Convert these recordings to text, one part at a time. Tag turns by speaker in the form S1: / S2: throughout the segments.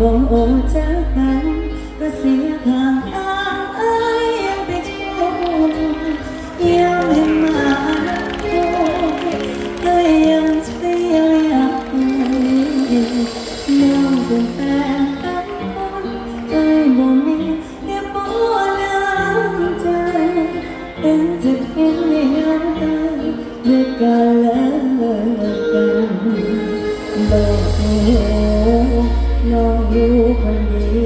S1: บ่โอเจักกันก็เสียทางอ้างเอ้ยยังไปเที่ยวยังเหานมาดูก็ยังเลี้ยังเรื่องเป็นแฟนกันคนใจบ่มีเดี๋ยวบ่น้ำใจเป็นจะเห็นในงานตาด้วยกันแล้วกันบอกเธอ 영유 권리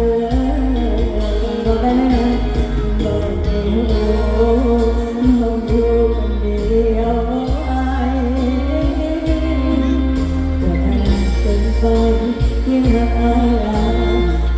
S1: คนยังหา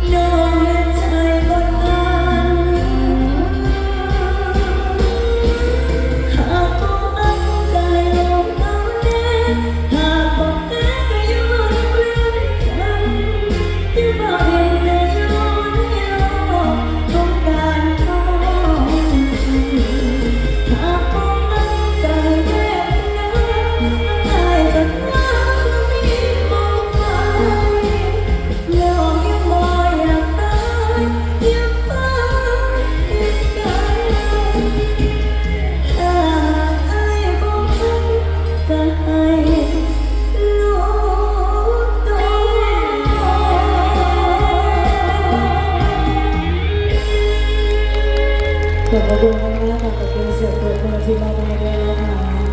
S1: ขอบคุณมากขอบคุณเสียงปรบมือที่มาบให้ด้วยนะคะ